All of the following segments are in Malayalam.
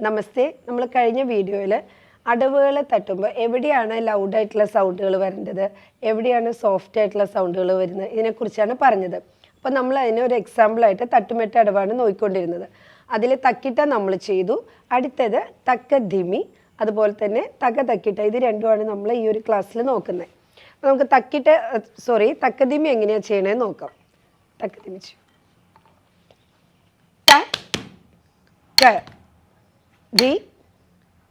നമസ്തേ. നമ്മൾ കഴിഞ്ഞ വീഡിയോയിൽ അടവുകൾ തട്ടുമ്പോൾ എവിടെയാണ് ലൗഡായിട്ടുള്ള സൗണ്ടുകൾ വരേണ്ടത്? എവിടെയാണ് സോഫ്റ്റ് ആയിട്ടുള്ള സൗണ്ടുകൾ വരുന്നത്? ഇതിനെക്കുറിച്ചാണ് പറഞ്ഞത്. അപ്പോൾ നമ്മൾ അതിനെ ഒരു എക്സാമ്പിളായിട്ട് തട്ടുമെട്ട അടവാണ് നോക്കിക്കൊണ്ടിരുന്നത്. അതിൽ തക്കിട്ട നമ്മൾ ചെയ്തു. അടുത്തത് തക്ക ധിമി അതുപോലെ തന്നെ തക തക്കിട്ട. ഇത് രണ്ടുമാണ് നമ്മൾ ഈ ഒരു ക്ലാസ്സിൽ നോക്കുന്നത് അപ്പോൾ നമുക്ക് തക്കിട്ട സോറി തക്കതിമി എങ്ങനെയാണ് ചെയ്യണതെന്ന് നോക്കാം. തക്കതിമി ചെയ്യും. ധി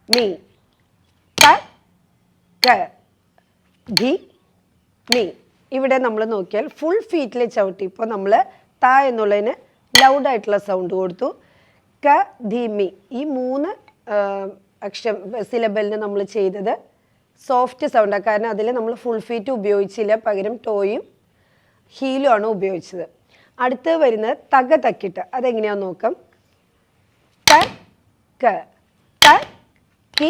മി ത ക ധി മി ഇവിടെ നമ്മൾ നോക്കിയാൽ ഫുൾ ഫീറ്റിൽ ചവിട്ടി. ഇപ്പോൾ നമ്മൾ ത എന്നുള്ളതിന് ലൗഡായിട്ടുള്ള സൗണ്ട് കൊടുത്തു. ക ധി മി. ഈ മൂന്ന് അക്ഷരം സിലബലിന് നമ്മൾ ചെയ്തത് സോഫ്റ്റ് സൗണ്ടാണ് കാരണം അതിൽ നമ്മൾ ഫുൾ ഫീറ്റ് ഉപയോഗിച്ചില്ല. പകരം ടോയും ഹീലും ആണ് ഉപയോഗിച്ചത്. അടുത്ത് വരുന്നത് തക തക്കിട്ട്. അതെങ്ങനെയാണെന്ന് നോക്കാം. ക. കി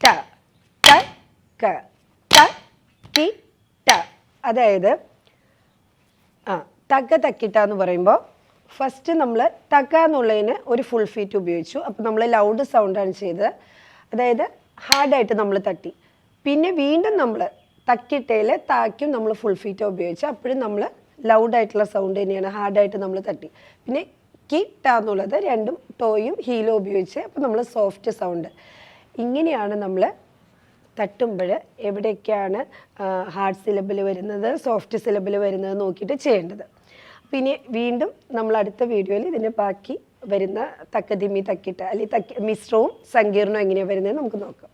ത ത ക ത കി ത അതായത് ആ തക്ക തക്കിട്ട എന്ന് പറയുമ്പോൾ ഫസ്റ്റ് നമ്മൾ തക്ക എന്നുള്ളതിന് ഒരു ഫുൾ ഫീറ്റ് ഉപയോഗിച്ചു. അപ്പോൾ നമ്മൾ ലൗഡ് സൗണ്ടാണ് ചെയ്തത്. അതായത് ഹാർഡായിട്ട് നമ്മൾ തട്ടി. പിന്നെ വീണ്ടും നമ്മൾ തക്കിട്ടയിൽ താക്കും നമ്മൾ ഫുൾ ഫീറ്റ് ഉപയോഗിച്ചു അപ്പോഴും നമ്മൾ ലൗഡായിട്ടുള്ള സൗണ്ട് തന്നെയാണ് ഹാർഡായിട്ട് നമ്മൾ തട്ടി. പിന്നെ കി ട എന്നുള്ളത് രണ്ടും ടോയും ഹീലും ഉപയോഗിച്ച് അപ്പോൾ നമ്മൾ സോഫ്റ്റ് സൗണ്ട് ഇങ്ങനെയാണ് നമ്മൾ തട്ടുമ്പോൾ എവിടെയൊക്കെയാണ് ഹാർഡ് സിലബിൾ വരുന്നത് സോഫ്റ്റ് സിലബിൾ വരുന്നത് നോക്കിയിട്ട് ചെയ്യേണ്ടത്. പിന്നെ വീണ്ടും നമ്മൾ അടുത്ത വീഡിയോയിൽ ഇതിന്റെ ബാക്കി വരുന്ന തക്കതിമി തക്കിട്ട അല്ലെങ്കിൽ തക്കി മിശ്രവും സങ്കീർണവും എങ്ങനെയാണ് വരുന്നത് നമുക്ക് നോക്കാം.